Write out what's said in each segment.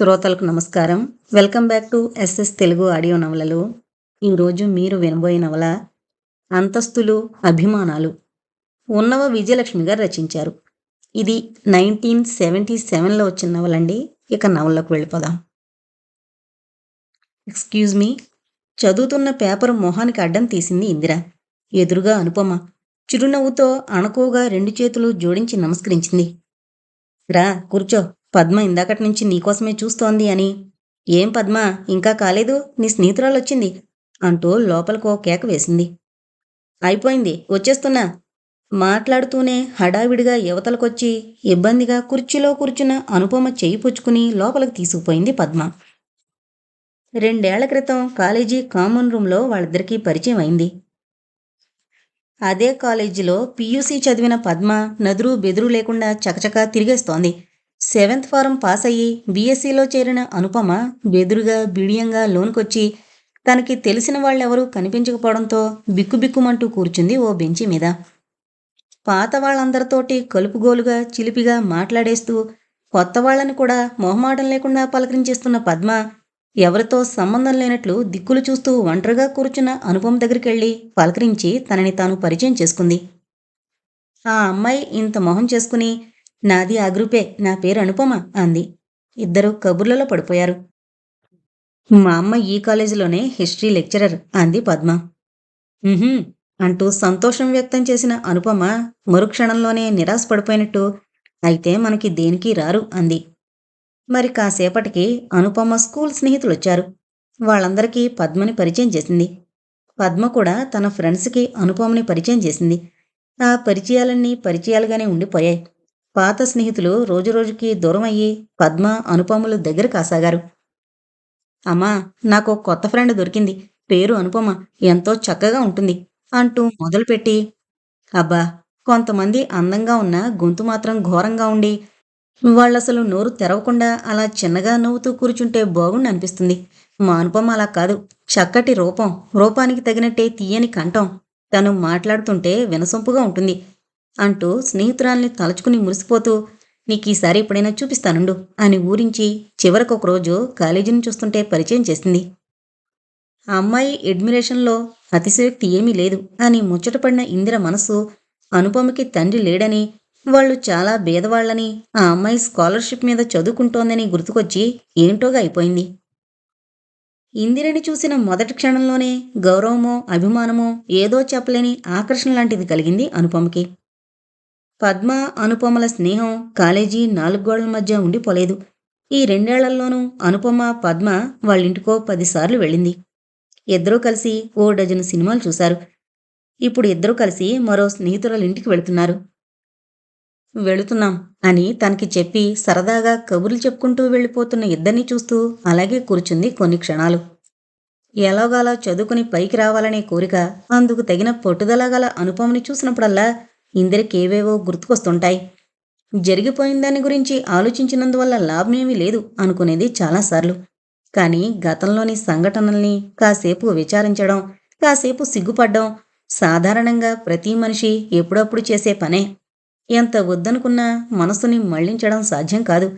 శ్రోతలకు నమస్కారం. Welcome back to SS Telugu audio నవలలు. ఈరోజు మీరు వినబోయే నవల అంతస్తులు అభిమానాలు ఉన్నవ విజయలక్ష్మి గారు రచించారు. ఇది నైన్టీన్ సెవెంటీ సెవెన్లో వచ్చిన నవలండి. ఇక నవల్లోకి వెళ్ళిపోదాం. ఎక్స్క్యూజ్ మీ చదువుతున్న పేపర్ మొహానికి అడ్డం తీసింది ఇందిర. ఎదురుగా అనుపమ చిరునవ్వుతో అణకువగా రెండు చేతులు జోడించి నమస్కరించింది. రా కూర్చో. పద్మ ఇందాకటి నుంచి నీకోసమే చూస్తోంది అని. ఏం పద్మ? ఇంకా కాలేదు. నీ స్నేహితురాలు వచ్చింది అంటూ లోపలకో కేక వేసింది. అయిపోయింది. వచ్చేస్తున్నా. మాట్లాడుతూనే హడావిడిగా యువతలకొచ్చి ఇబ్బందిగా కుర్చీలో కూర్చున్న అనుపమ చేయి పుచ్చుకుని లోపలికి తీసుకుపోయింది పద్మ. రెండేళ్ళ క్రితం కాలేజీ కామన్ రూమ్లో వాళ్ళిద్దరికీ పరిచయం అయింది. అదే కాలేజీలో పీయూసీ చదివిన పద్మ నదురు బెదురు లేకుండా చకచకా తిరిగేస్తోంది. సెవెంత్ ఫారం పాస్ అయ్యి బీఎస్సీలో చేరిన అనుపమ బెదురుగా బిడియంగా లోనుకొచ్చి తనకి తెలిసిన వాళ్ళెవరూ కనిపించకపోవడంతో బిక్కుబిక్కుమంటూ కూర్చుంది ఓ బెంచి మీద. పాత వాళ్ళందరితోటి కలుపుగోలుగా చిలిపిగా మాట్లాడేస్తూ కొత్త వాళ్ళని కూడా మొహమాటం లేకుండా పలకరించేస్తున్న పద్మ ఎవరితో సంబంధం లేనట్లు దిక్కులు చూస్తూ ఒంటరిగా కూర్చున్న అనుపమ దగ్గరికి వెళ్ళి పలకరించి తనని తాను పరిచయం చేసుకుంది. ఆ అమ్మాయి ఇంత మొహం చేసుకుని నాది ఆ గ్రూపే నా పేరు అనుపమ అంది. ఇద్దరు కబుర్లలో పడిపోయారు. మా అమ్మ ఈ కాలేజీలోనే హిస్టరీ లెక్చరర్ అంది పద్మ. అంటూ సంతోషం వ్యక్తం చేసిన అనుపమ మరుక్షణంలోనే నిరాశ పడిపోయినట్టు అయితే మనకి దేనికి రారు అంది. మరి కాసేపటికి అనుపమ స్కూల్ స్నేహితులు వచ్చారు వాళ్ళందరికీ పద్మని పరిచయం చేసింది. పద్మ కూడా తన ఫ్రెండ్స్కి అనుపమని పరిచయం చేసింది. ఆ పరిచయాలన్నీ పరిచయాలుగానే ఉండిపోయాయి. పాత స్నేహితులు రోజురోజుకి దూరం అయ్యి పద్మ అనుపములు దగ్గర కాసాగారు. అమ్మా నాకు కొత్త ఫ్రెండ్ దొరికింది. పేరు అనుపమ. ఎంతో చక్కగా ఉంటుంది అంటూ మొదలుపెట్టి అబ్బా కొంతమంది అందంగా ఉన్న గొంతు మాత్రం ఘోరంగా ఉండి వాళ్ళసలు నోరు తెరవకుండా అలా చిన్నగా నవ్వుతూ కూర్చుంటే బాగుండి అనిపిస్తుంది. మా అనుపమ అలా కాదు. చక్కటి రూపం. రూపానికి తగినట్టే తీయని కంఠం. తను మాట్లాడుతుంటే వినసొంపుగా ఉంటుంది. అంటూ స్నేహితురాల్ని తలుచుకుని మురిసిపోతూ నీకు ఈసారి ఎప్పుడైనా చూపిస్తానుండు అని ఊరించి చివరకు ఒకరోజు కాలేజీని చూస్తుంటే పరిచయం చేసింది. ఆ అమ్మాయి అడ్మిరేషన్లో అతిశయోక్తి ఏమీ లేదు అని ముచ్చటపడిన ఇందిర మనసు అనుపమకి తండ్రి లేడని వాళ్ళు చాలా బేదవాళ్ళని ఆ అమ్మాయి స్కాలర్షిప్ మీద చదువుకుంటోందని గుర్తుకొచ్చి ఏంటోగా అయిపోయింది. ఇందిరని చూసిన మొదటి క్షణంలోనే గౌరవమో అభిమానమో ఏదో చెప్పలేని ఆకర్షణ లాంటిది కలిగింది అనుపమకి. పద్మ అనుపమల స్నేహం కాలేజీ నాలుగు గోడల మధ్య ఉండిపోలేదు. ఈ రెండేళ్ళలోనూ అనుపమ పద్మ వాళ్ళింటికో పదిసార్లు వెళ్ళింది. ఇద్దరూ కలిసి ఓ డజను సినిమాలు చూశారు. ఇప్పుడు ఇద్దరూ కలిసి మరో స్నేహితురాల ఇంటికి వెళుతున్నారు. వెళుతున్నాం అని తనకి చెప్పి సరదాగా కబుర్లు చెప్పుకుంటూ వెళ్ళిపోతున్న ఇద్దరిని చూస్తూ అలాగే కూర్చుంది కొన్ని క్షణాలు. ఎలాగోలా చదువుకుని పైకి రావాలనే కోరిక అందుకు తగిన పట్టుదల గల అనుపమని చూసినప్పుడల్లా ఇందరికేవేవో గుర్తుకొస్తుంటాయి. జరిగిపోయిన దాని గురించి ఆలోచించినందువల్ల లాభమేమీ లేదు అనుకునేది చాలాసార్లు కానీ గతంలోని సంఘటనల్ని కాసేపు విచారించడం కాసేపు సిగ్గుపడ్డం సాధారణంగా ప్రతి మనిషి ఎప్పుడప్పుడు చేసే పనే. ఎంత వద్దనుకున్నా మనసుని మళ్ళించడం సాధ్యం కాదు.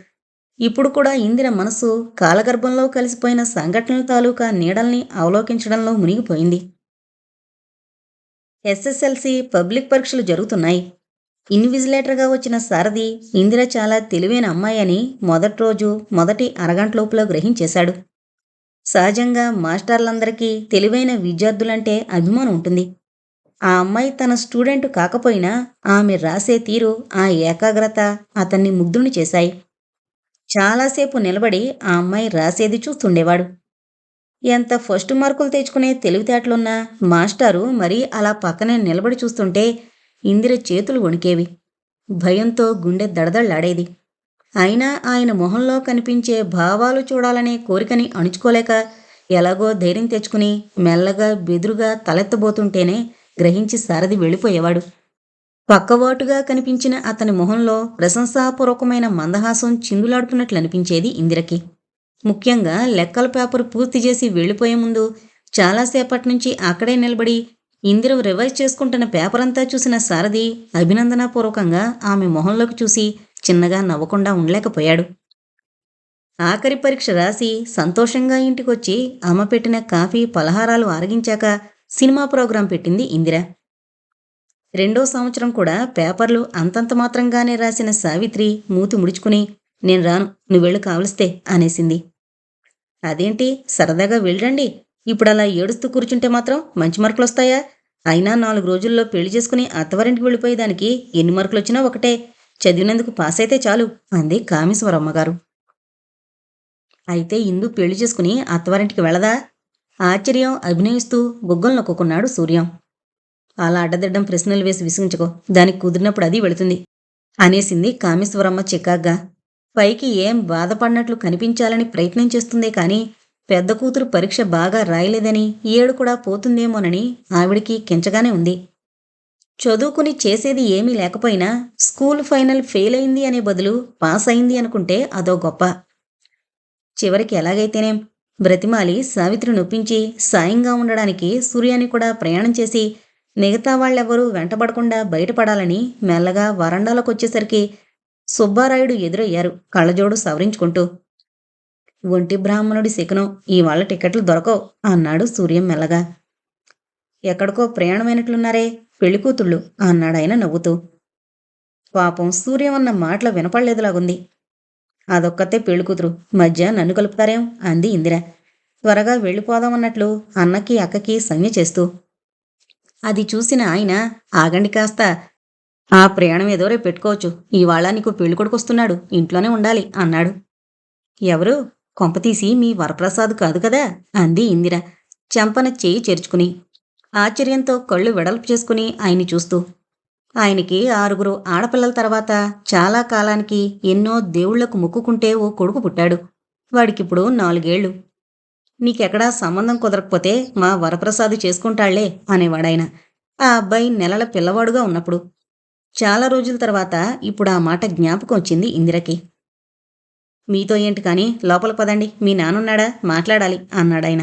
ఇప్పుడు కూడా ఇందిర మనసు కాలగర్భంలో కలిసిపోయిన సంఘటనల తాలూకా నీడల్ని అవలోకించడంలో మునిగిపోయింది. ఎస్ఎస్ఎల్సి పబ్లిక్ పరీక్షలు జరుగుతున్నాయి. ఇన్విజిలేటర్గా వచ్చిన సారథి ఇందిర చాలా తెలివైన అమ్మాయి అని మొదటి రోజు మొదటి అరగంట లోపల గ్రహించేశాడు. సహజంగా మాస్టర్లందరికీ తెలివైన విద్యార్థులంటే అభిమానం ఉంటుంది. ఆ అమ్మాయి తన స్టూడెంట్ కాకపోయినా ఆమె రాసే తీరు ఆ ఏకాగ్రత అతన్ని ముగ్ధుని చేశాయి. చాలాసేపు నిలబడి ఆ అమ్మాయి రాసేది చూస్తుండేవాడు. ఎంత ఫస్ట్ మార్కులు తెచ్చుకునే తెలివితేటలున్న మాస్టారు మరీ అలా పక్కనే నిలబడి చూస్తుంటే ఇందిర చేతులు వణికేవి. భయంతో గుండె దడదళ్ళాడేది అయినా ఆయన మొహంలో కనిపించే భావాలు చూడాలనే కోరికని అణుచుకోలేక ఎలాగో ధైర్యం తెచ్చుకుని మెల్లగా బెదురుగా తలెత్తబోతుంటేనే గ్రహించి సారథి వెళ్ళిపోయేవాడు. పక్కవాటుగా కనిపించిన అతని మొహంలో ప్రశంసాపూర్వకమైన మందహాసం చిందులాడుతున్నట్లు అనిపించేది ఇందిరకి. ముఖ్యంగా లెక్కల పేపర్ పూర్తి చేసి వెళ్ళిపోయే ముందు చాలాసేపటి నుంచి అక్కడే నిలబడి ఇందిరం రివైజ్ చేసుకుంటున్న పేపర్ అంతా చూసిన సారథి అభినందనాపూర్వకంగా ఆమె మొహంలోకి చూసి చిన్నగా నవ్వకుండా ఉండలేకపోయాడు. ఆఖరి పరీక్ష రాసి సంతోషంగా ఇంటికొచ్చి అమ్మ పెట్టిన కాఫీ పలహారాలు ఆరగించాక సినిమా ప్రోగ్రాం పెట్టింది ఇందిర. రెండో సంవత్సరం కూడా పేపర్లు అంతంత మాత్రంగానే రాసిన సావిత్రి మూతి ముడుచుకుని నేను రాను నువ్వెళ్ళు కావలిస్తే అనేసింది. అదేంటి? సరదాగా వెళ్ళండి ఇప్పుడు అలా ఏడుస్తూ కూర్చుంటే మాత్రం మంచి మార్కులు వస్తాయా అయినా నాలుగు రోజుల్లో పెళ్ళి చేసుకుని అత్తవారింటికి వెళ్ళిపోయేదానికి ఎన్ని మార్కులు వచ్చినా ఒకటే. చదివినందుకు పాస్ అయితే చాలు అంది కామేశ్వరమ్మగారు. అయితే ఇందు పెళ్ళి చేసుకుని అత్తవారింటికి వెళ్ళదా? ఆశ్చర్యం అభినయిస్తూ బొగ్గలు నొక్కున్నాడు సూర్యం. అలా అడ్డదిడ్డం ప్రశ్నలు వేసి విసిగించుకో దానికి కుదిరినప్పుడు అది వెళుతుంది అనేసింది కామేశ్వరమ్మ చికాగ్గా. పైకి ఏం బాధపడినట్లు కనిపించాలని ప్రయత్నం చేస్తుందే కాని పెద్ద కూతురు పరీక్ష బాగా రాయలేదని ఏడు కూడా పోతుందేమోనని ఆవిడికి కించగానే ఉంది. చదువుకుని చేసేది ఏమీ లేకపోయినా స్కూల్ ఫైనల్ ఫెయిల్ అయింది అనే బదులు పాస్ అయింది అనుకుంటే అదో గొప్ప. చివరికి ఎలాగైతేనేం? బ్రతిమాలి సావిత్రి నొప్పించి సాయంగా ఉండడానికి సూర్యాని కూడా ప్రయాణం చేసి మిగతా వాళ్ళెవరూ వెంటబడకుండా బయటపడాలని మెల్లగా వరండాలోకి వచ్చేసరికి సుబ్బారాయుడు ఎదురయ్యారు కళ్ళజోడు సవరించుకుంటూ. ఒంటి బ్రాహ్మణుడి శకునం ఇవాళ టికెట్లు దొరకవు అన్నాడు సూర్యం మెల్లగా. ఎక్కడికో ప్రయాణమైనట్లున్నారే పెళ్ళికూతుళ్ళు అన్నాడాయన నవ్వుతూ. పాపం సూర్యం అన్న మాటలు వినపడలేదులాగుంది. అదొక్కతే పెళ్ళికూతురు మధ్య నన్ను కలుపుతారేం? అంది ఇందిర. త్వరగా వెళ్ళిపోదామన్నట్లు అన్నకి అక్కకి సంజ్ఞ చేస్తూ. అది చూసిన ఆయన ఆగండి కాస్త ఆ ప్రయాణం ఏదో రేపు పెట్టుకోవచ్చు. ఇవాళ నీకు పెళ్ళికొడుకొస్తున్నాడు ఇంట్లోనే ఉండాలి అన్నాడు. ఎవరు? కొంపతీసి మీ వరప్రసాద్ కాదు కదా? అంది ఇందిర. చెంపన చేయి చేర్చుకుని. ఆశ్చర్యంతో కళ్ళు వెడల్పు చేసుకుని ఆయన్ని చూస్తూ. ఆయనకి ఆరుగురు ఆడపిల్లల తర్వాత చాలా కాలానికి ఎన్నో దేవుళ్ళకు మొక్కుకుంటే ఓ కొడుకు పుట్టాడు. వాడికిప్పుడు నాలుగేళ్ళు. నీకెక్కడా సంబంధం కుదరకపోతే మా వరప్రసాద్ చేసుకుంటాళ్ళే అనేవాడాయన. ఆ అబ్బాయి నెలల పిల్లవాడుగా ఉన్నప్పుడు. చాలా రోజుల తర్వాత ఇప్పుడు ఆ మాట జ్ఞాపకం వచ్చింది ఇందిరకి. మీతో ఏంటి కానీ లోపల పదండి. మీ నానున్నాడా? మాట్లాడాలి అన్నాడాయన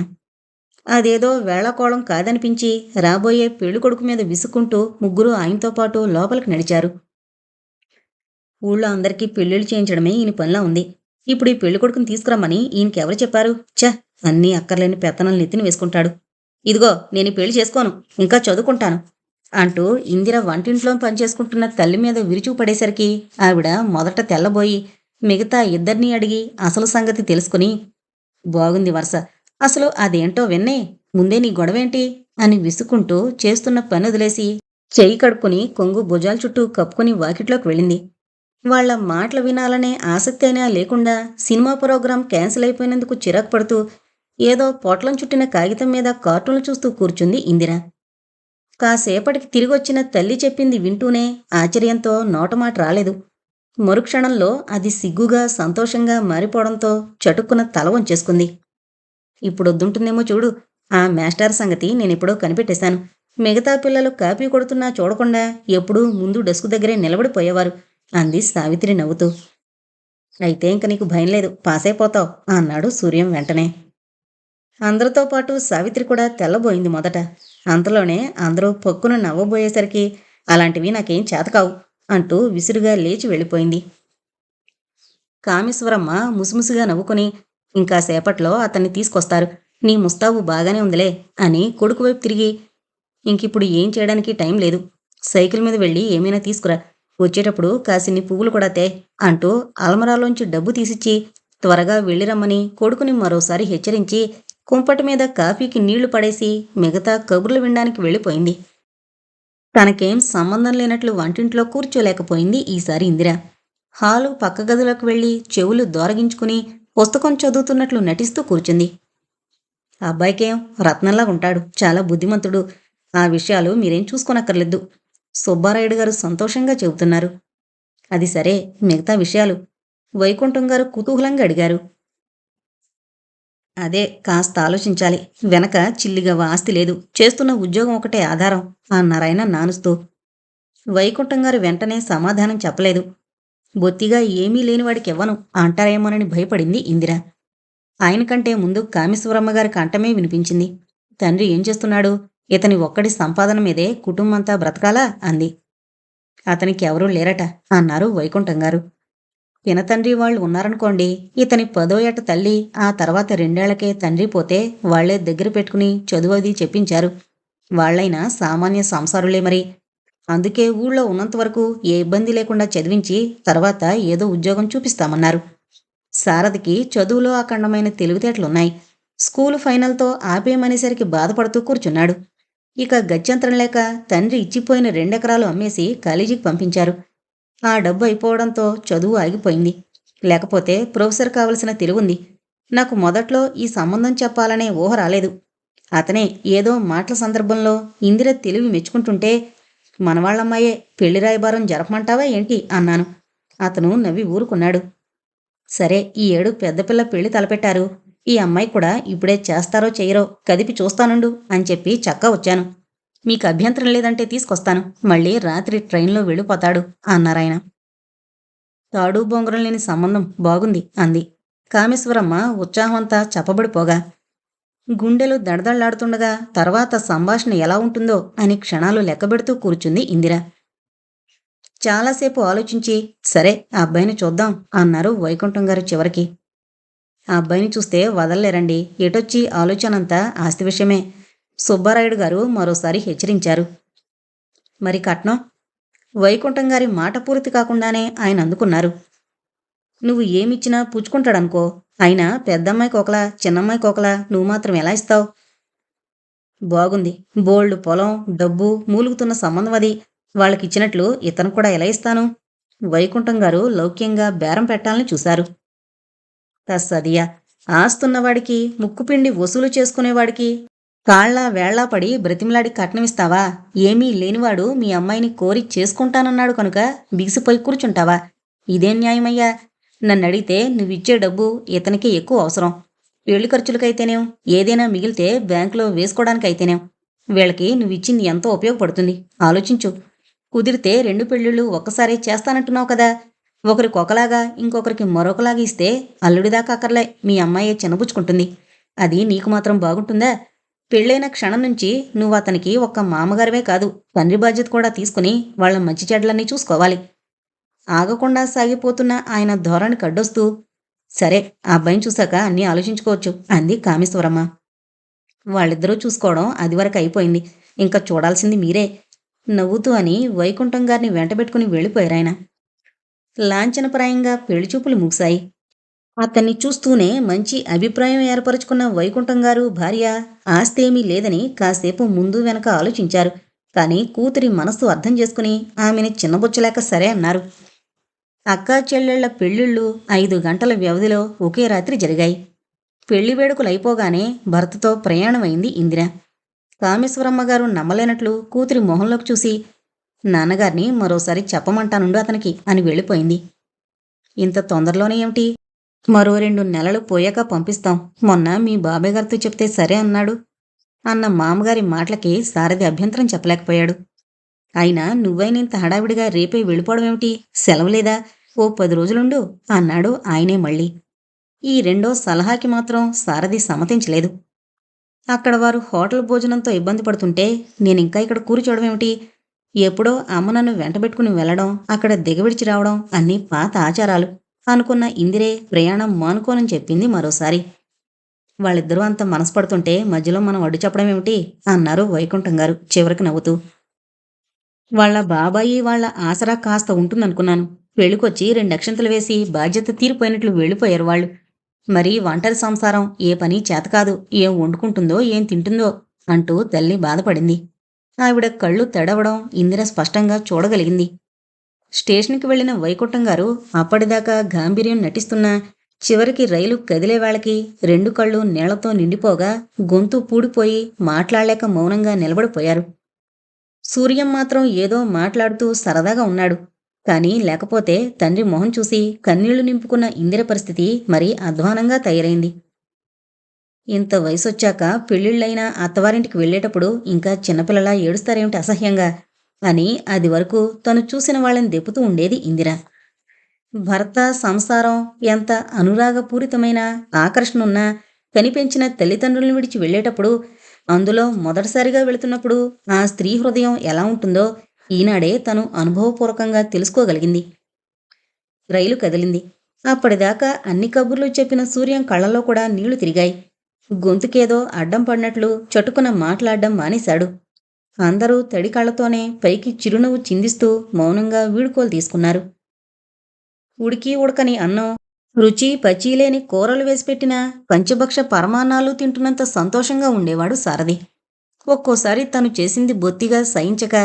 అదేదో వేళకోళం కాదనిపించి రాబోయే పెళ్ళికొడుకు మీద విసుక్కుంటూ ముగ్గురు ఆయనతో పాటు లోపలికి నడిచారు. ఊళ్ళో అందరికీ పెళ్ళిళ్ళు చేయించడమే ఈయన పనిలా ఉంది. ఇప్పుడు ఈ పెళ్ళికొడుకుని తీసుకురమ్మని ఈయనకెవరు చెప్పారు? ఛ! అన్నీ అక్కర్లేని పెత్తనలు నెత్తిని వేసుకుంటాడు. ఇదిగో నేను పెళ్ళి చేసుకోను. ఇంకా చదువుకుంటాను. అంటూ ఇందిర వంటింట్లో పనిచేసుకుంటున్న తల్లి మీద విరుచుకు పడేసరికి ఆవిడ మొదట తెల్లబోయి మిగతా ఇద్దరినీ అడిగి అసలు సంగతి తెలుసుకుని బాగుంది వరుస. అసలు అదేంటో విన్నే. ముందే నీ గొడవేంటి? అని విసుకుంటూ చేస్తున్న పని వదిలేసి చెయ్యి కడుక్కుని కొంగు భుజాల చుట్టూ కప్పుకుని వాకిట్లోకి వెళ్ళింది. వాళ్ళ మాటలు వినాలనే ఆసక్తి అయినా లేకుండా సినిమా ప్రోగ్రాం క్యాన్సిల్ అయిపోయినందుకు చిరాకు పడుతూ ఏదో పొట్లం చుట్టిన కాగితం మీద కార్టూన్లు చూస్తూ కూర్చుంది ఇందిర. కాసేపటికి తిరిగొచ్చిన తల్లి చెప్పింది వింటూనే ఆశ్చర్యంతో నోటమాట రాలేదు. మరుక్షణంలో అది సిగ్గుగా సంతోషంగా మారిపోవడంతో చటుక్కున తల వంచేసుకుంది. ఇప్పుడొద్దుంటుందేమో చూడు ఆ మాస్టర్ సంగతి నేనెప్పుడో కనిపెట్టేశాను. మిగతా పిల్లలు కాపీ కొడుతున్నా చూడకుండా ఎప్పుడూ ముందు డెస్క్ దగ్గరే నిలబడిపోయేవారు అంది సావిత్రి నవ్వుతూ. అయితే ఇంక నీకు భయం లేదు పాసైపోతావు అన్నాడు సూర్యం వెంటనే. అందరితో పాటు సావిత్రి కూడా తెల్లబోయింది మొదట. అంతలోనే అందరూ పొక్కున నవ్వబోయేసరికి అలాంటివి నాకేం చేతకావు అంటూ విసురుగా లేచి వెళ్ళిపోయింది. కామేశ్వరమ్మ ముసుముసుగా నవ్వుకుని ఇంకా సేపట్లో అతన్ని తీసుకొస్తారు. నీ ముస్తాబు బాగానే ఉందిలే అని కొడుకు వైపు తిరిగి ఇంకిప్పుడు ఏం చేయడానికి టైం లేదు. సైకిల్ మీద వెళ్ళి ఏమైనా తీసుకురా. వచ్చేటప్పుడు కాసిన్ని పువ్వులు కూడా తే అంటూ అల్మరాలోంచి డబ్బు తీసిచ్చి త్వరగా వెళ్ళిరమ్మని కొడుకుని మరోసారి హెచ్చరించి కుంపటి మీద కాఫీకి నీళ్ళు పడేసి మిగతా కబుర్లు వినడానికి వెళ్ళిపోయింది. తనకేం సంబంధం లేనట్లు వంటింట్లో కూర్చోలేకపోయింది ఈసారి ఇందిర. హాలు పక్క గదిలోకి వెళ్ళి చెవులు దోరగించుకుని పుస్తకం చదువుతున్నట్లు నటిస్తూ కూర్చుంది. అబ్బాయికేం రత్నంలా ఉంటాడు చాలా బుద్ధిమంతుడు. ఆ విషయాలు మీరేం చూసుకోనక్కర్లేదు. సుబ్బారాయుడు గారు సంతోషంగా చెబుతున్నారు. అది సరే మిగతా విషయాలు. వైకుంఠం గారు కుతూహలంగా అడిగారు. అదే కాస్త ఆలోచించాలి. వెనక చిల్లిగా ఆస్తి లేదు. చేస్తున్న ఉద్యోగం ఒకటే ఆధారం అన్నారాయన నానుస్తూ. వైకుంఠం గారు వెంటనే సమాధానం చెప్పలేదు. బొత్తిగా ఏమీ లేనివాడికి ఇవ్వను అంటారేమోనని భయపడింది ఇందిర. ఆయన కంటే ముందు కామేశ్వరమ్మ గారి కంఠమే వినిపించింది. తండ్రి ఏం చేస్తున్నాడు? ఇతని ఒక్కడి సంపాదన మీదే కుటుంబంతా బ్రతకాలా? అంది. అతనికి ఎవరూ లేరట అన్నారు వైకుంఠం గారు. పినతండ్రి వాళ్ళు ఉన్నారనుకోండి ఇతని పదో ఏట తల్లి ఆ తర్వాత రెండేళ్ళకే తండ్రి పోతే వాళ్ళే దగ్గర పెట్టుకుని చదువు అది చెప్పించారు. వాళ్ళైనా సామాన్య సంసారులే మరి. అందుకే ఊళ్ళో ఉన్నంత వరకు ఏ ఇబ్బంది లేకుండా చదివించి తర్వాత ఏదో ఉద్యోగం చూపిస్తామన్నారు. శారదకి చదువులో అఖండమైన తెలివితేటలున్నాయి. స్కూలు ఫైనల్తో ఆపేయమనేసరికి బాధపడుతూ కూర్చున్నాడు. ఇక గత్యంతరం లేక తండ్రి ఇచ్చిపోయిన రెండెకరాలు అమ్మేసి కాలేజీకి పంపించారు. ఆ డబ్బు అయిపోవడంతో చదువు ఆగిపోయింది. లేకపోతే ప్రొఫెసర్ కావలసిన తెలివుంది. నాకు మొదట్లో ఈ సంబంధం చెప్పాలనే ఊహ రాలేదు. అతనే ఏదో మాటల సందర్భంలో ఇందిర తెలివి మెచ్చుకుంటుంటే మనవాళ్ళమ్మాయే పెళ్ళి రాయబారం జరపమంటావా ఏంటి అన్నాను. అతను నవ్వి ఊరుకున్నాడు. సరే ఈ ఏడు పెద్దపిల్ల పెళ్ళి తలపెట్టారు. ఈ అమ్మాయి కూడా ఇప్పుడే చేస్తారో చేయరో కదిపి చూస్తానుండు అని చెప్పి చక్కా వచ్చాను. మీకు అభ్యంతరం లేదంటే తీసుకొస్తాను. మళ్ళీ రాత్రి ట్రైన్లో వెళ్ళిపోతాడు అన్నారాయన. తాడు బొంగరం లేని సంబంధం బాగుంది అంది. కామేశ్వరమ్మ ఉత్సాహమంతా చెప్పబడిపోగా గుండెలు దడదళ్ళాడుతుండగా తర్వాత సంభాషణ ఎలా ఉంటుందో అని క్షణాలు లెక్కబెడుతూ కూర్చుంది ఇందిర. చాలాసేపు ఆలోచించి సరే ఆ అబ్బాయిని చూద్దాం అన్నారు వైకుంఠం గారు చివరికి. ఆ అబ్బాయిని చూస్తే వదలలేరండి. ఎటొచ్చి ఆలోచనంతా ఆస్తి విషయమే. సుబ్బారాయుడు గారు మరోసారి హెచ్చరించారు. మరి కట్నం? వైకుంఠం గారి మాట పూర్తి కాకుండానే ఆయన అందుకున్నారు. నువ్వు ఏమిచ్చినా పుచ్చుకుంటాడనుకో అయినా పెద్దమ్మాయి కోకలా చిన్నమ్మాయి కోకలా నువ్వు మాత్రం ఎలా ఇస్తావు? బాగుంది. బోల్డ్ పొలం డబ్బు మూలుగుతున్న సంబంధం అది. వాళ్ళకిచ్చినట్లు ఇతను కూడా ఎలా ఇస్తాను? వైకుంఠం గారు లౌక్యంగా బేరం పెట్టాలని చూశారు. తస్సదియా. ఆస్తున్నవాడికి ముక్కుపిండి వసూలు చేసుకునేవాడికి కాళ్ళ వేళ్ళాపడి బ్రతిమిలాడి కట్నమిస్తావా ఏమీ లేనివాడు మీ అమ్మాయిని కోరి చేసుకుంటానన్నాడు కనుక బిగిసిపోయి కూర్చుంటావా? ఇదేం న్యాయమయ్యా? నన్ను అడిగితే నువ్విచ్చే డబ్బు ఇతనికి ఎక్కువ అవసరం. పెళ్ళి ఖర్చులకైతేనేం? ఏదైనా మిగిలితే బ్యాంకులో వేసుకోవడానికైతేనేం వీళ్ళకి నువ్విచ్చింది ఎంతో ఉపయోగపడుతుంది? ఆలోచించు. కుదిరితే రెండు పెళ్ళిళ్ళు ఒక్కసారే చేస్తానంటున్నావు కదా. ఒకరికి ఒకలాగా ఇంకొకరికి మరొకలాగా ఇస్తే అల్లుడిదాకా అక్కర్లే. మీ అమ్మాయి చిన్నబుచ్చుకుంటుంది అది నీకు మాత్రం బాగుంటుందా? పెళ్ళైన క్షణం నుంచి నువ్వు అతనికి ఒక్క మామగారివే కాదు తండ్రి బాధ్యత కూడా తీసుకుని వాళ్ళ మంచి చెడ్లన్నీ చూసుకోవాలి. ఆగకుండా సాగిపోతున్న ఆయన ధోరణి కడ్డొస్తూ సరే ఆ అబ్బాయిని చూశాక అన్నీ ఆలోచించుకోవచ్చు అంది కామేశ్వరమ్మ. వాళ్ళిద్దరూ చూసుకోవడం అది వరకు అయిపోయింది. ఇంకా చూడాల్సింది మీరే. నవ్వుతూ అని వైకుంఠం గారిని వెంటబెట్టుకుని వెళ్ళిపోయారాయన. లాంఛనప్రాయంగా పెళ్ళిచూపులు ముగిశాయి. అతన్ని చూస్తూనే మంచి అభిప్రాయం ఏర్పరచుకున్న వైకుంఠం గారు భార్య ఆస్తేమీ ఏమీ లేదని కాసేపు ముందు వెనక ఆలోచించారు. కానీ కూతురి మనస్సు అర్థం చేసుకుని ఆమెని చిన్నబుచ్చలేక సరే అన్నారు. అక్కా చెల్లెళ్ళ పెళ్ళిళ్ళు ఐదు గంటల వ్యవధిలో ఒకే రాత్రి జరిగాయి. పెళ్ళి వేడుకలు అయిపోగానే భర్తతో ప్రయాణమైంది ఇందిర. కామేశ్వరమ్మ గారు నమ్మలేనట్లు కూతురి మొహంలోకి చూసి నాన్నగారిని మరోసారి చెప్పమంటానుండు అతనికి అని వెళ్ళిపోయింది. ఇంత తొందరలోనే ఏమిటి? మరో రెండు నెలలు పోయాక పంపిస్తాం. మొన్న మీ బాబాయ్ గారితో చెప్తే సరే అన్నాడు. అన్న మామగారి మాటలకి సారథి అభ్యంతరం చెప్పలేకపోయాడు. అయినా నువ్వైనంత హడావిడిగా రేపే వెళ్ళిపోవడం ఏమిటి? సెలవు లేదా? ఓ పది రోజులుండు అన్నాడు ఆయనే మళ్ళీ. ఈ రెండో సలహాకి మాత్రం సారథి సమ్మతించలేదు. అక్కడ వారు హోటల్ భోజనంతో ఇబ్బంది పడుతుంటే నేనింకా ఇక్కడ కూర్చోవడం ఏమిటి? ఎప్పుడో అమ్మ నన్ను వెంటబెట్టుకుని వెళ్ళడం అక్కడ దిగవిడిచి రావడం అన్నీ పాత ఆచారాలు. అనుకున్న ఇందిరే ప్రయాణం మానుకోనని చెప్పింది మరోసారి. వాళ్ళిద్దరూ అంత మనసుపడుతుంటే మధ్యలో మనం అడ్డు చెప్పడం ఏమిటి? అన్నారు వైకుంఠం గారు చివరికి నవ్వుతూ. వాళ్ళ బాబాయి వాళ్ళ ఆసరా కాస్త ఉంటుందనుకున్నాను. పెళ్ళికొచ్చి రెండక్షంతలు వేసి బాధ్యత తీరిపోయినట్లు వెళ్ళిపోయారు వాళ్ళు. మరి ఒంటరి సంసారం ఏ పని చేతకాదు ఏం వండుకుంటుందో ఏం తింటుందో అంటూ తల్లి బాధపడింది. ఆవిడ కళ్ళు తడవడం ఇందిర స్పష్టంగా చూడగలిగింది. స్టేషన్కి వెళ్ళిన వైకుంఠం గారు అప్పటిదాకా గాంభీర్యం నటిస్తున్నా చివరికి రైలు కదిలే వాళ్ళకి రెండు కళ్ళు నీళ్ళతో నిండిపోగా గొంతు పూడిపోయి మాట్లాడలేక మౌనంగా నిలబడిపోయారు. సూర్యం మాత్రం ఏదో మాట్లాడుతూ సరదాగా ఉన్నాడు. కానీ లేకపోతే తండ్రి మొహం చూసి కన్నీళ్ళు నింపుకున్న ఇందిర పరిస్థితి మరీ అధ్వానంగా తయారైంది. ఇంత వయసొచ్చాక పెళ్ళిళ్ళైనా అత్తవారింటికి వెళ్ళేటప్పుడు ఇంకా చిన్నపిల్లలా ఏడుస్తారేమిటి అసహ్యంగా అని అది వరకు తను చూసిన వాళ్ళని దెప్పుతూ ఉండేది ఇందిర. భర్త సంసారం ఎంత అనురాగపూరితమైన ఆకర్షణున్నా కనిపించిన తల్లిదండ్రులను విడిచి వెళ్ళేటప్పుడు అందులో మొదటిసారిగా వెళుతున్నప్పుడు ఆ స్త్రీ హృదయం ఎలా ఉంటుందో ఈనాడే తను అనుభవపూర్వకంగా తెలుసుకోగలిగింది. రైలు కదిలింది. అప్పటిదాకా అన్ని కబుర్లు చెప్పిన సూర్యం కళ్ళలో కూడా నీళ్ళు తిరిగాయి. గొంతుకేదో అడ్డం పడినట్లు చటుకున మాట్లాడడం మానేశాడు. అందరూ తడి కళ్ళతోనే పైకి చిరునవ్వు చిందిస్తూ మౌనంగా వీడుకోలు తీసుకున్నారు. ఉడికి ఉడకని అన్నం రుచి పచీలేని కూరలు వేసిపెట్టిన పంచభక్ష పరమాన్నాలు తింటున్నంత సంతోషంగా ఉండేవాడు సారథి. ఒక్కోసారి తను చేసింది బొత్తిగా సహించక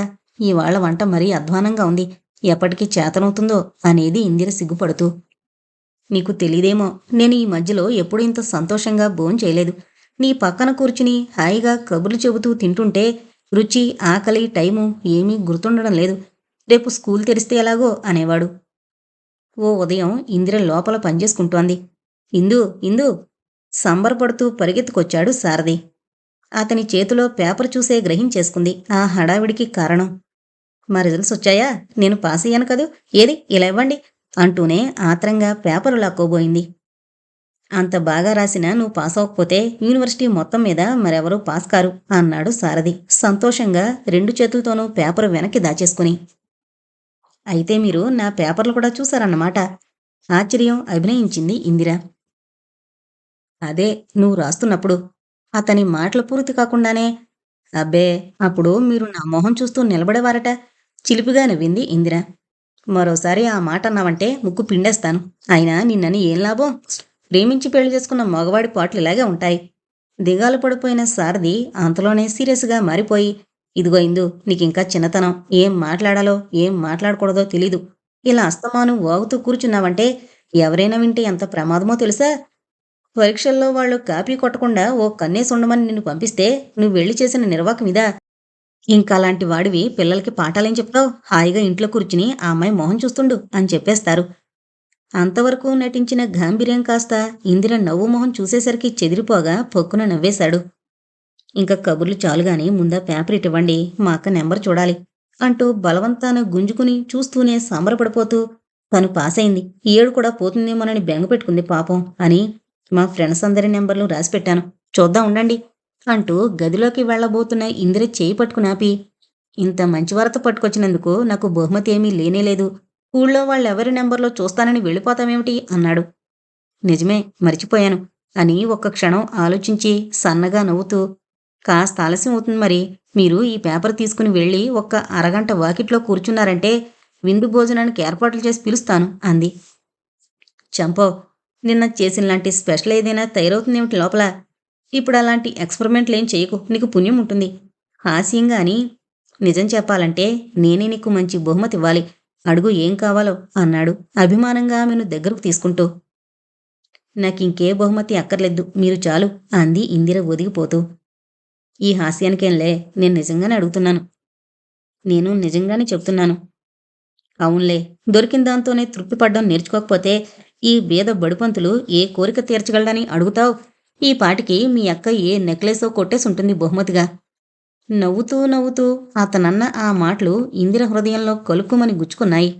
ఇవాళ వంట మరీ అధ్వానంగా ఉంది. ఎప్పటికీ చేతనవుతుందో అనేది ఇందిర సిగ్గుపడుతూ నీకు తెలీదేమో నేను ఈ మధ్యలో ఎప్పుడూ ఇంత సంతోషంగా భోం చేయలేదు నీ పక్కన కూర్చుని హాయిగా కబుర్లు చెబుతూ తింటుంటే రుచి ఆకలి టైము ఏమీ గుర్తుండడం లేదు. రేపు స్కూల్ తెరిస్తే ఎలాగో అనేవాడు. ఓ ఉదయం ఇందిర లోపల పనిచేసుకుంటోంది. ఇందు ఇందు సంబరపడుతూ పరిగెత్తుకొచ్చాడు సారథి. అతని చేతిలో పేపర్ చూసే గ్రహించేసుకుంది ఆ హడావిడికి కారణం మా రిజల్ట్స్ వచ్చాయా? నేను పాస్ అయ్యాను కదూ? ఏది? ఇలా ఇవ్వండి అంటూనే ఆత్రంగా పేపరు లాక్కోబోయింది. అంత బాగా రాసినా నువ్వు పాస్ అవ్వకపోతే యూనివర్సిటీ మొత్తం మీద మరెవరూ పాస్ కారు అన్నాడు సారథి సంతోషంగా రెండు చేతులతోనూ పేపర్ వెనక్కి దాచేసుకుని. అయితే మీరు నా పేపర్లు కూడా చూసారన్నమాట ఆశ్చర్యం అభినయించింది ఇందిర. అదే నువ్వు రాస్తున్నప్పుడు. అతని మాటలు పూర్తి కాకుండానే అబ్బే అప్పుడు మీరు నా మొహం చూస్తూ నిలబడేవారట చిలిపిగా నవ్వింది ఇందిర. మరోసారి ఆ మాట అన్నావంటే ముక్కు పిండేస్తాను. అయినా నిన్నని ఏం లాభం? ప్రేమించి పెళ్ళి చేసుకున్న మగవాడి పాటలు ఇలాగే ఉంటాయి. దిగాలు పడిపోయిన సారథి అంతలోనే సీరియస్గా మారిపోయి ఇదిగో ఇందు నీకింకా చిన్నతనం. ఏం మాట్లాడాలో ఏం మాట్లాడకూడదో తెలీదు. ఇలా అస్తమాను వాగుతూ కూర్చున్నావంటే ఎవరైనా వింటే ఎంత ప్రమాదమో తెలుసా? పరీక్షల్లో వాళ్ళు కాపీ కొట్టకుండా ఓ కన్నేసి ఉండమని నిన్ను పంపిస్తే నువ్వు వెళ్ళి చేసిన నిర్వాకం ఇదా? ఇంకా అలాంటి వాడివి పిల్లలకి పాఠాలేం చెప్తావు? హాయిగా ఇంట్లో కూర్చుని ఆ అమ్మాయి మొహం చూస్తుండు అని చెప్పేస్తారు. అంతవరకు నటించిన గాంభీర్యం కాస్త ఇందిర నవ్వు మొహం చూసేసరికి చెదిరిపోగా పొక్కున నవ్వేశాడు. ఇంకా కబుర్లు చాలుగాని ముందా పేపర్ ఇటివ్వండి మా అక్క నెంబర్ చూడాలి అంటూ బలవంతాన గుంజుకుని చూస్తూనే సంబరపడిపోతూ తను పాస్ అయింది ఈ ఏడు కూడా పోతుందేమోనని బెంగ పెట్టుకుంది పాపం అని మా ఫ్రెండ్స్ అందరి నెంబర్లు రాసిపెట్టాను చూద్దాం ఉండండి అంటూ గదిలోకి వెళ్ళబోతున్న ఇందిర చేయి పట్టుకుని ఆపి ఇంత మంచి వార్త పట్టుకొచ్చినందుకు నాకు బహుమతి ఏమీ లేనేలేదు ఊళ్ళో వాళ్ళెవరి నెంబర్లో చూస్తానని వెళ్ళిపోతామేమిటి అన్నాడు. నిజమే మర్చిపోయాను. అని ఒక్క క్షణం ఆలోచించి సన్నగా నవ్వుతూ కాస్త ఆలస్యం అవుతుంది మరి. మీరు ఈ పేపర్ తీసుకుని వెళ్ళి ఒక్క అరగంట వాకిట్లో కూర్చున్నారంటే విందు భోజనానికి ఏర్పాట్లు చేసి పిలుస్తాను అంది. చంపో నిన్న చేసిన లాంటి స్పెషల్ ఏదైనా తయారవుతుందేమిటి లోపల? ఇప్పుడు అలాంటి ఎక్స్పెరిమెంట్లు ఏం చేయకు నీకు పుణ్యం ఉంటుంది. హాస్యంగా అని నిజం చెప్పాలంటే నేనే నీకు మంచి బహుమతి ఇవ్వాలి. అడుగు ఏం కావాలో అన్నాడు అభిమానంగా ఆమెను దగ్గరకు తీసుకుంటూ. నాకింకే బహుమతి అక్కర్లేదు మీరు చాలు అంది ఇందిర ఒదిగిపోతూ. ఈ హాస్యానికేంలే నేను నిజంగానే అడుగుతున్నాను. నేను నిజంగానే చెప్తున్నాను. అవునులే దొరికిన దాంతోనే తృప్తి పడ్డం నేర్చుకోకపోతే ఈ బీద బడిపంతులు ఏ కోరిక తీర్చగలడని అడుగుతావు? ఈ పాటికి మీ అక్క ఏ నెక్లెసో కొట్టేసి ఉంటుంది బహుమతిగా. నవ్వుతూ నవ్వుతూ అతనన్న ఆ మాటలు ఇందిర హృదయంలో కలుక్కుమని గుచ్చుకున్నాయి.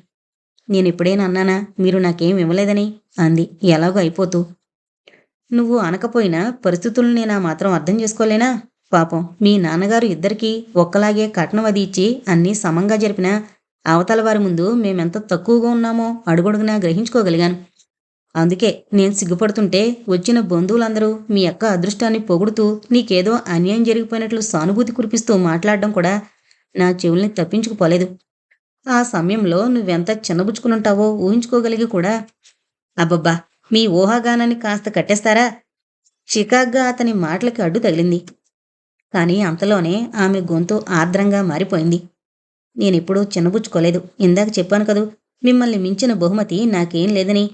నేనిప్పుడేనా అన్నానా మీరు నాకేం ఇవ్వలేదని? అంది. ఎలాగో అయిపోతూ. నువ్వు అనకపోయినా పరిస్థితులు నేనా మాత్రం అర్థం చేసుకోలేనా? పాపం మీ నాన్నగారు ఇద్దరికీ ఒక్కలాగే కట్నం అది ఇచ్చి అన్నీ సమంగా జరిపిన అవతల వారి ముందు మేమెంత తక్కువగా ఉన్నామో అడుగడుగునా గ్రహించుకోగలిగాను. అందుకే నేను సిగ్గుపడుతుంటే వచ్చిన బంధువులందరూ మీ అక్క అదృష్టాన్ని పొగుడుతూ నీకేదో అన్యాయం జరిగిపోయినట్లు సానుభూతి కురిపిస్తూ మాట్లాడడం కూడా నా చెవుల్ని తప్పించుకుపోలేదు. ఆ సమయంలో నువ్వెంత చిన్నబుచ్చుకునుంటావో ఊహించుకోగలిగి కూడా అబ్బబ్బా మీ ఊహాగానాన్ని కాస్త కట్టేస్తారా? చికాగ్గా అతని మాటలకి అడ్డు తగిలింది. కానీ అంతలోనే ఆమె గొంతు ఆర్ద్రంగా మారిపోయింది. నేనెప్పుడూ చిన్నబుచ్చుకోలేదు ఇందాక చెప్పాను కదూ మిమ్మల్ని మించిన బహుమతి నాకేం లేదని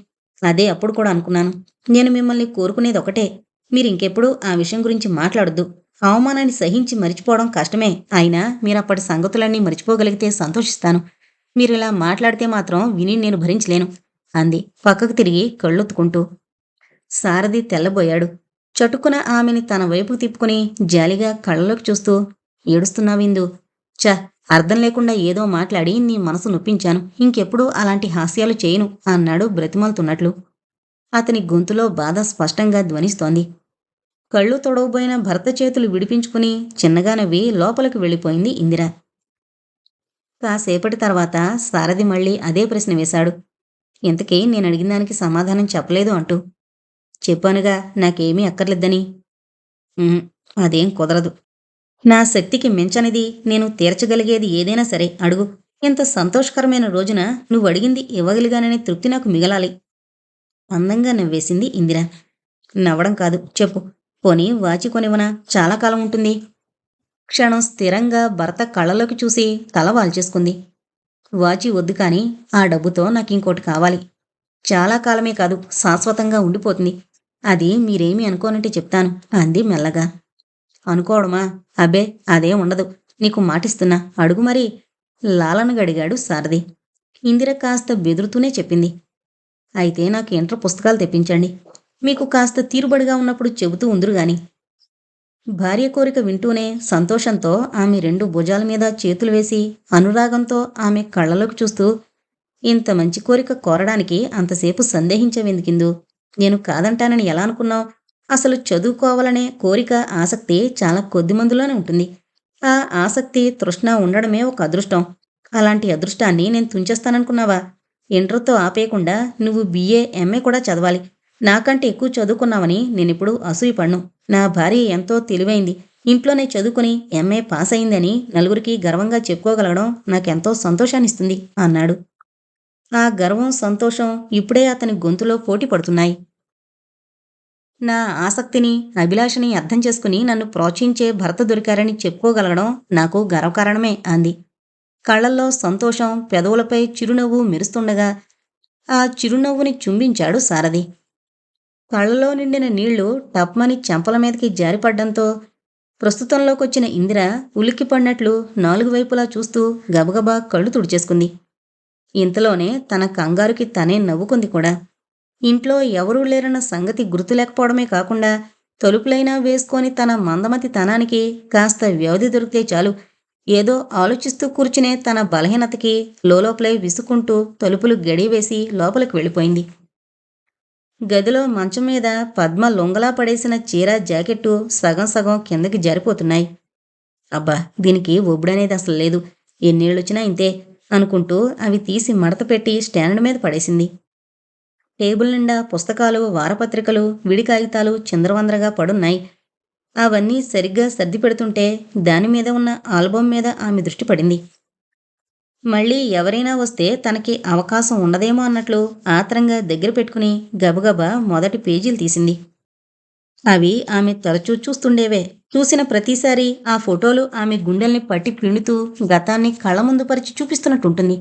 అదే అప్పుడు కూడా అనుకున్నాను. నేను మిమ్మల్ని కోరుకునేది ఒకటే. మీరు ఇంకెప్పుడు ఆ విషయం గురించి మాట్లాడొద్దు. అవమానాన్ని సహించి మరిచిపోవడం కష్టమే. అయినా మీరు అప్పటి సంగతులన్నీ మర్చిపోగలిగితే సంతోషిస్తాను. మీరు ఇలా మాట్లాడితే మాత్రం విని నేను భరించలేను. అంది. పక్కకు తిరిగి కళ్ళొత్తుకుంటూ. సారథి తెల్లబోయాడు. చటుకున ఆమెని తన వైపు తిప్పుకుని జాలిగా కళ్ళలోకి చూస్తూ ఏడుస్తున్నావిందు చ అర్థం లేకుండా ఏదో మాట్లాడి నీ మనసు నొప్పించాను. ఇంకెప్పుడు అలాంటి హాస్యాలు చేయను అన్నాడు బ్రతిమలుతున్నట్లు. అతని గొంతులో బాధ స్పష్టంగా ధ్వనిస్తోంది. కళ్ళు తొడవబోయిన భర్త చేతులు విడిపించుకుని చిన్నగా నవ్వి లోపలికి వెళ్ళిపోయింది ఇందిర. కాసేపటి తర్వాత సారథి మళ్ళీ అదే ప్రశ్న వేశాడు. ఇంతకీ నేను అడిగిన దానికి సమాధానం చెప్పలేదు అంటూ. చెప్పానుగా నాకేమీ అక్కర్లేదని. అదేం కుదరదు. నా శక్తికి మించనిది నేను తీర్చగలిగేది ఏదైనా సరే అడుగు. ఇంత సంతోషకరమైన రోజున నువ్వు అడిగింది ఇవ్వగలిగాననే తృప్తి నాకు మిగలాలి. అందంగా నవ్వేసింది ఇందిర. నవ్వడం కాదు చెప్పు. పోనీ వాచి కొనివనా చాలా కాలం ఉంటుంది. క్షణం స్థిరంగా భర్త కళ్ళలోకి చూసి తల వాల్చేసుకుంది. వాచి వద్దు కానీ ఆ డబ్బుతో నాకు ఇంకోటి కావాలి. చాలా కాలమే కాదు శాశ్వతంగా ఉండిపోతుంది. అది మీరేమీ అనుకోనంటే చెప్తాను అంది మెల్లగా. అనుకోవడమా? అబ్బే అదే ఉండదు. నీకు మాటిస్తున్నా. అడుగు మరి. లాలనగా గడిగాడు సారథి. ఇందిర కాస్త బెదురుతూనే చెప్పింది. అయితే నాకు ఇంటర్ పుస్తకాలు తెప్పించండి. మీకు కాస్త తీరుబడిగా ఉన్నప్పుడు చెబుతూ ఉందిరు గాని. భార్య కోరిక వింటూనే సంతోషంతో ఆమె రెండు భుజాల మీద చేతులు వేసి అనురాగంతో ఆమె కళ్ళలోకి చూస్తూ ఇంత మంచి కోరిక కోరడానికి అంతసేపు సందేహించవెందుకిందు? నేను కాదంటానని ఎలా అనుకున్నావు? అసలు చదువుకోవాలనే కోరిక ఆసక్తి చాలా కొద్ది మందిలోనే ఉంటుంది. ఆ ఆసక్తి తృష్ణ ఉండడమే ఒక అదృష్టం. అలాంటి అదృష్టాన్ని నేను తుంచేస్తాననుకున్నావా? ఇంటర్తో ఆపేయకుండా నువ్వు బీఏ ఎంఏ కూడా చదవాలి. నాకంటే ఎక్కువ చదువుకున్నావని నేనిప్పుడు అసూయపడ్ను. నా భార్య ఎంతో తెలివైంది. ఇంట్లోనే చదువుకుని ఎంఏ పాస్ అయిందని నలుగురికి గర్వంగా చెప్పుకోగలగడం నాకెంతో సంతోషాన్నిస్తుంది అన్నాడు. ఆ గర్వం సంతోషం ఇప్పుడే అతని గొంతులో పోటీ పడుతున్నాయి. నా ఆసక్తిని అభిలాషని అర్థం చేసుకుని నన్ను ప్రోత్సహించే భర్త దొరికారని చెప్పుకోగలగడం నాకు గర్వకారణమే అంది. కళ్ళల్లో సంతోషం పెదవులపై చిరునవ్వు మెరుస్తుండగా ఆ చిరునవ్వుని చుంబించాడు సారథి. కళ్ళలో నిండిన నీళ్ళు టప్మని చెంపల మీదకి జారిపడ్డంతో ప్రస్తుతంలోకొచ్చిన ఇందిర ఉలిక్కిపడినట్లు నాలుగు వైపులా చూస్తూ గబగబా కళ్ళు తుడిచేసుకుంది. ఇంతలోనే తన కంగారుకి తనే నవ్వుకుంది కూడా. ఇంట్లో ఎవరూ లేరన్న సంగతి గుర్తులేకపోవడమే కాకుండా తలుపులైనా వేసుకొని తన మందమతి తనానికి కాస్త వ్యవధి దొరికితే చాలు. ఏదో ఆలోచిస్తూ కూర్చునే తన బలహీనతకి లోలోపలై విసుకుంటూ తలుపులు గడివేసి లోపలికి వెళ్ళిపోయింది. గదిలో మంచం మీద పద్మ లొంగలా పడేసిన చీర జాకెట్టు సగం సగం కిందకి జారిపోతున్నాయి. అబ్బా దీనికి ఒబ్బుడనేది అసలు లేదు. ఎన్నేళ్ళొచ్చినా ఇంతే అనుకుంటూ అవి తీసి మడత పెట్టి స్టాండ్ మీద పడేసింది. టేబుల్ నిండా పుస్తకాలు వారపత్రికలు విడి కాగితాలు చిందరవందరగా పడున్నాయి. అవన్నీ సరిగ్గా సర్ది పెడుతుంటే దాని మీద ఉన్న ఆల్బమ్ మీద ఆమె దృష్టి పడింది. మళ్ళీ ఎవరైనా వస్తే తనకి అవకాశం ఉండదేమో అన్నట్లు ఆత్రంగా దగ్గర పెట్టుకుని గబగబా మొదటి పేజీలు తీసింది. అవి ఆమె తరచూ చూస్తుండేవే. చూసిన ప్రతిసారి ఆ ఫోటోలు ఆమె గుండెల్ని పట్టి పిండుతూ గతాన్ని కళ్ళ ముందు పరిచి చూపిస్తున్నట్టుంటుంది.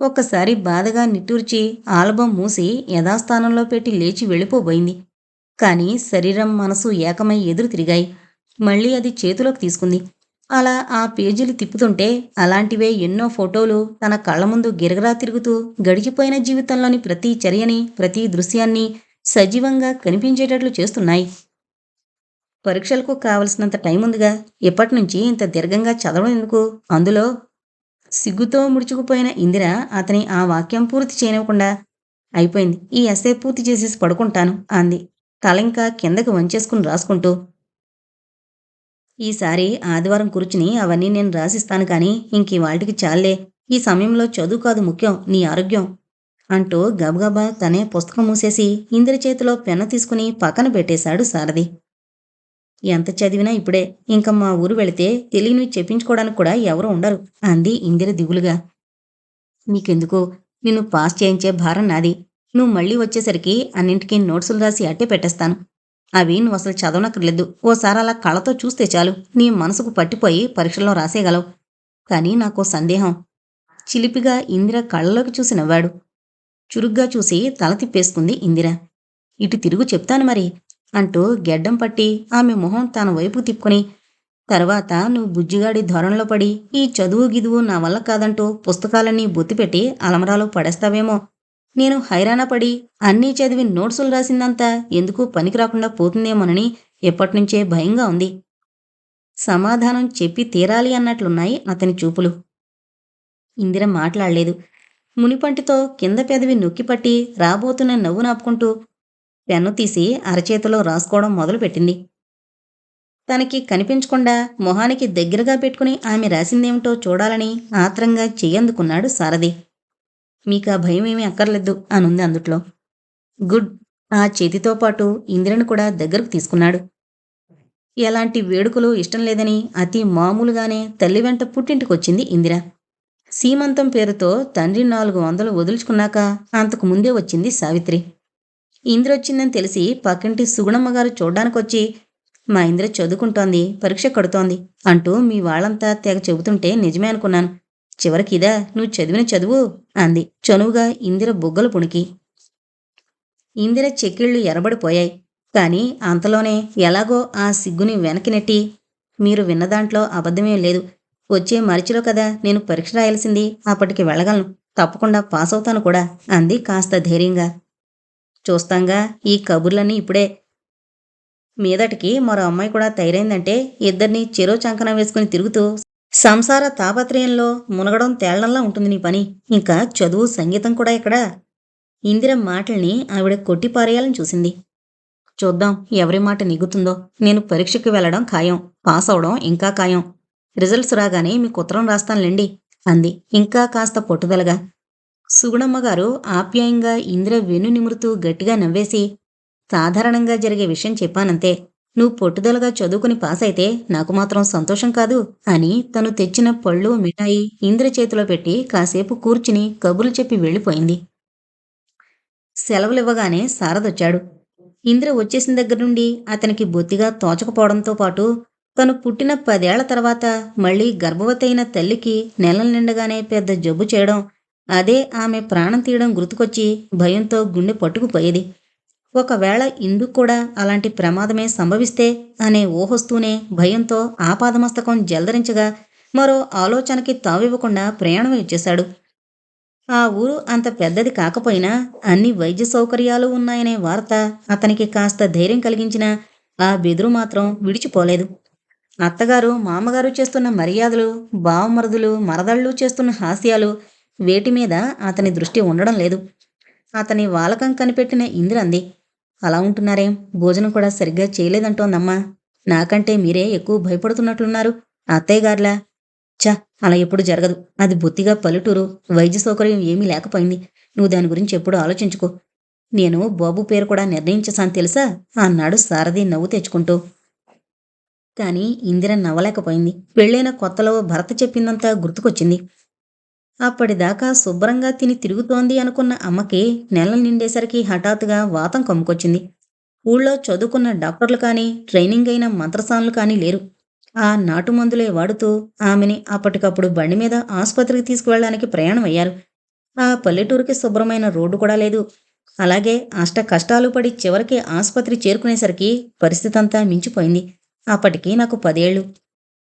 ఒక్కసారి బాధగా నిట్టూర్చి ఆల్బం మూసి యథాస్థానంలో పెట్టి లేచి వెళ్ళిపోబోయింది. కానీ శరీరం మనసు ఏకమై ఎదురు తిరిగాయి. మళ్ళీ అది చేతిలోకి తీసుకుంది. అలా ఆ పేజీలు తిప్పుతుంటే అలాంటివే ఎన్నో ఫోటోలు తన కళ్ళ ముందు గిరగరా తిరుగుతూ గడిచిపోయిన జీవితంలోని ప్రతి చర్యని ప్రతి దృశ్యాన్ని సజీవంగా కనిపించేటట్లు చేస్తున్నాయి. పరీక్షలకు కావలసినంత టైం ఉందిగా ఇప్పటి నుంచి ఇంత దీర్ఘంగా చదవడం ఎందుకు? అందులో సిగ్గుతో ముడుచుకుపోయిన ఇందిర అతని ఆ వాక్యం పూర్తి చేయనివ్వకుండా అయిపోయింది. ఈ ఎస్ఏ పూర్తి చేసేసి పడుకుంటాను అంది. తల ఇంకా కిందకి వంచేసుకుని రాసుకుంటూ ఈసారి ఆదివారం కూర్చుని అవన్నీ నేను రాసిస్తాను కానీ ఇంక వాటికి చాలే ఈ సమయంలో చదువు కాదు ముఖ్యం నీ ఆరోగ్యం అంటూ గబగబా తనే పుస్తకం మూసేసి ఇందిర చేతిలో పెన్ను తీసుకుని పక్కన పెట్టేశాడు సారథి. ఎంత చదివినా ఇప్పుడే. ఇంక మా ఊరు వెళితే తెలియనివి చెప్పించుకోవడానికి కూడా ఎవరు ఉండరు అంది ఇందిర దిగులుగా. నీకెందుకు? నిన్ను పాస్ చేయించే భారం నాది. నువ్వు మళ్ళీ వచ్చేసరికి అన్నింటికీ నోట్సులు రాసి అట్టే పెట్టేస్తాను. అవి నువ్వు అసలు చదవనక్కర్లేదు. ఓసారి అలా కళ్ళతో చూస్తే చాలు. నీ మనసుకు పట్టిపోయి పరీక్షల్లో రాసేయగలవు. కానీ నాకో సందేహం. చిలిపిగా ఇందిర కళ్ళలోకి చూసి నవ్వాడు. చురుగ్గా చూసి తల తిప్పేసుకుంది ఇందిర. ఇటు తిరుగు చెప్తాను మరి. అంటూ గెడ్డం పట్టి ఆమె మొహం తన వైపు తిప్పుకొని తర్వాత నువ్వు బుజ్జిగాడి ధోరణిలో పడి ఈ చదువు గిదువు నా వల్ల కాదంటూ పుస్తకాలన్నీ బొత్తిపెట్టి అలమరాలో పడేస్తావేమో. నేను హైరాణ పడి అన్నీ చదివి నోట్సులు రాసిందంతా ఎందుకు పనికి రాకుండా పోతుందేమోనని ఎప్పటినుంచే భయంగా ఉంది. సమాధానం చెప్పి తీరాలి అన్నట్లున్నాయి అతని చూపులు. ఇందిర మాట్లాడలేదు. మునిపంటితో కింద పెదవి నొక్కిపట్టి రాబోతున్న నవ్వు నాపుకుంటూ పెన్ను తీసి అరచేతిలో రాసుకోవడం మొదలుపెట్టింది. తనకి కనిపించకుండా మొహానికి దగ్గరగా పెట్టుకుని ఆమె రాసిందేమిటో చూడాలని ఆత్రంగా చేయందుకున్నాడు సారథి. మీకు ఆ భయం ఏమీ అక్కర్లేదు అనుంది అందుట్లో. గుడ్. ఆ చేతితో పాటు ఇందిరను కూడా దగ్గరకు తీసుకున్నాడు. ఎలాంటి వేడుకలు ఇష్టం లేదని అతి మామూలుగానే తల్లి వెంట పుట్టింటికొచ్చింది ఇందిర. సీమంతం పేరుతో తండ్రి నాలుగు వందలు వదులుచుకున్నాక అంతకు ముందే వచ్చింది సావిత్రి. ఇందిర వచ్చిందని తెలిసి పక్కింటి సుగుణమ్మ గారు చూడ్డానికొచ్చి మా ఇంద్ర చదువుకుంటోంది పరీక్ష కడుతోంది అంటూ మీ వాళ్ళంతా తెగ చెబుతుంటే నిజమే అనుకున్నాను. చివరికి ఇదా నువ్వు చదివిన చదువు? అంది చనువుగా ఇందిర బుగ్గలు పుణికి. ఇందిర చెక్కిళ్ళు ఎరబడిపోయాయి. కాని అంతలోనే ఎలాగో ఆ సిగ్గుని వెనక్కి నెట్టి మీరు విన్న దాంట్లో అబద్ధమేం లేదు. వచ్చే మరిచిలో కదా నేను పరీక్ష రాయాల్సింది అప్పటికి వెళ్ళగలను. తప్పకుండా పాస్ అవుతాను కూడా అంది కాస్త ధైర్యంగా. చూస్తాంగా ఈ కబుర్లన్నీ ఇప్పుడే. మీదటికి మరో అమ్మాయి కూడా తయారైందంటే ఇద్దరిని చెరో చంకన వేసుకుని తిరుగుతూ సంసార తాపత్రయంలో మునగడం తేళ్ళంలా ఉంటుంది నీ పని. ఇంకా చదువు సంగీతం కూడా ఇక్కడ ఇందిర మాటల్ని ఆవిడ కొట్టిపారేయాలని చూసింది. చూద్దాం ఎవరి మాట నిగుతుందో. నేను పరీక్షకి వెళ్ళడం ఖాయం. పాస్ అవడం ఇంకా ఖాయం. రిజల్ట్స్ రాగానే మీకు ఉత్తరం రాస్తానులేండి అంది. ఇంకా కాస్త పట్టుదలగా. సుగుణమ్మగారు ఆప్యాయంగా ఇంద్ర వెన్ను నిమురుతూ గట్టిగా నవ్వేసి సాధారణంగా జరిగే విషయం చెప్పానంతే. నువ్వు పొట్టుదలగా చదువుకుని పాస్ అయితే నాకు మాత్రం సంతోషం కాదు అని తను తెచ్చిన పళ్ళు మిఠాయి ఇంద్ర చేతిలో పెట్టి కాసేపు కూర్చుని కబుర్లు చెప్పి వెళ్ళిపోయింది. సెలవులివ్వగానే సారదొచ్చాడు. ఇంద్ర వచ్చేసిన దగ్గర నుండి అతనికి బొత్తిగా తోచకపోవడంతో పాటు తను పుట్టిన పదేళ్ళ తర్వాత మళ్ళీ గర్భవతి అయిన తల్లికి నెలల నిండగానే పెద్ద జబ్బు చేయడం అదే ఆమె ప్రాణం తీయడం గుర్తుకొచ్చి భయంతో గుండె పట్టుకుపోయేది. ఒకవేళ ఇందుకు కూడా అలాంటి ప్రమాదమే సంభవిస్తే అనే ఊహొస్తూనే భయంతో ఆపాదమస్తకం జలదరించగా మరో ఆలోచనకి తావివ్వకుండా ప్రయాణం ఇచ్చేశాడు ఆ ఊరు అంత పెద్దది కాకపోయినా అన్ని వైద్య సౌకర్యాలు ఉన్నాయనే వార్త అతనికి కాస్త ధైర్యం కలిగించిన ఆ బెదురు మాత్రం విడిచిపోలేదు. అత్తగారు మామగారు చేస్తున్న మర్యాదలు బావమరుదులు మరదళ్ళు చేస్తున్న హాస్యాలు వేటి మీద అతని దృష్టి ఉండడం లేదు. అతని వాలకం కనిపెట్టిన ఇందిరంది అలా ఉంటున్నారేం? భోజనం కూడా సరిగ్గా చేయలేదంటోందమ్మా. నాకంటే మీరే ఎక్కువ భయపడుతున్నట్లున్నారు. అత్తయ్యగారులా చ అలా ఎప్పుడు జరగదు. అది బొత్తిగా పల్లెటూరు. వైద్య సౌకర్యం ఏమీ లేకపోయింది. నువ్వు దాని గురించి ఎప్పుడు ఆలోచించుకో. నేను బాబు పేరు కూడా నిర్ణయించేశాను తెలుసా? అన్నాడు సారథి నవ్వు తెచ్చుకుంటూ. కానీ ఇందిర నవ్వలేకపోయింది. పెళ్ళైన కొత్తలో భర్త చెప్పిందంతా గుర్తుకొచ్చింది. అప్పటిదాకా శుభ్రంగా తిని తిరుగుతోంది అనుకున్న అమ్మకి నెల నిండేసరికి హఠాత్తుగా వాతం కమ్ముకొచ్చింది. ఊళ్ళో చదువుకున్న డాక్టర్లు కానీ ట్రైనింగ్ అయిన మంత్రసానులు కానీ లేరు. ఆ నాటు మందులే వాడుతూ ఆమెని అప్పటికప్పుడు బండి మీద ఆసుపత్రికి తీసుకువెళ్ళడానికి ప్రయాణం అయ్యారు ఆ పల్లెటూరికి శుభ్రమైన రోడ్డు కూడా లేదు. అలాగే అష్ట కష్టాలు పడి చివరికి ఆసుపత్రి చేరుకునేసరికి పరిస్థితి అంతా మించిపోయింది. అప్పటికి నాకు పదేళ్ళు.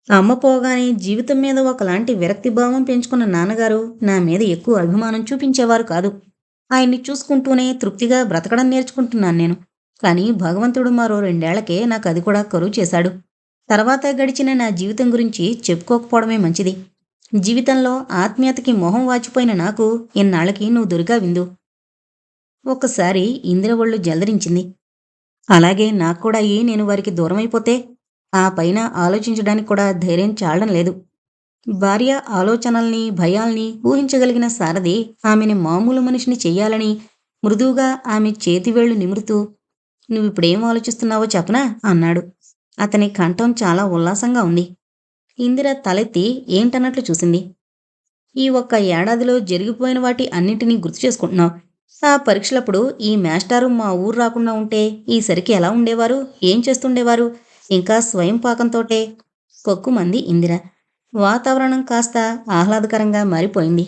అమ్మ పోగానే జీవితం మీద ఒకలాంటి విరక్తి భావం పెంచుకున్న నాన్నగారు నా మీద ఎక్కువ అభిమానం చూపించేవారు కాదు. ఆయన్ని చూసుకుంటూనే తృప్తిగా బ్రతకడం నేర్చుకుంటున్నాను నేను. కానీ భగవంతుడు మరో రెండేళ్ళకే నాకు అది కూడా కరువు చేశాడు. తర్వాత గడిచిన నా జీవితం గురించి చెప్పుకోకపోవడమే మంచిది. జీవితంలో ఆత్మీయతకి మొహం వాచిపోయిన నాకు ఇన్నాళ్ళకి నువ్వు దొరికా విందు. ఒక్కసారి ఇందిర ఒళ్ళు జలదరించింది. అలాగే నాకు కూడా అయ్యి నేను వారికి దూరమైపోతే ఆ పైన ఆలోచించడానికి కూడా ధైర్యం చాలడం లేదు. భార్య ఆలోచనల్ని భయాల్ని ఊహించగలిగిన సారథి ఆమెని మామూలు మనిషిని చెయ్యాలని మృదువుగా ఆమె చేతివేళ్ళు నిమురుతూ నువ్విప్పుడేం ఆలోచిస్తున్నావో చెప్పనా? అన్నాడు. అతని కంఠం చాలా ఉల్లాసంగా ఉంది. ఇందిర తలెత్తి ఏంటన్నట్లు చూసింది. ఈ ఒక్క ఏడాదిలో జరిగిపోయిన వాటి అన్నింటినీ గుర్తు చేసుకుంటున్నావు. ఆ పరీక్షలప్పుడు ఈ మేస్టారు మా ఊరు రాకుండా ఉంటే ఈసరికి ఎలా ఉండేవారు? ఏం చేస్తుండేవారు? ఇంకా స్వయం పాకంతోటే కొక్కుమంది ఇందిర. వాతావరణం కాస్త ఆహ్లాదకరంగా మారిపోయింది.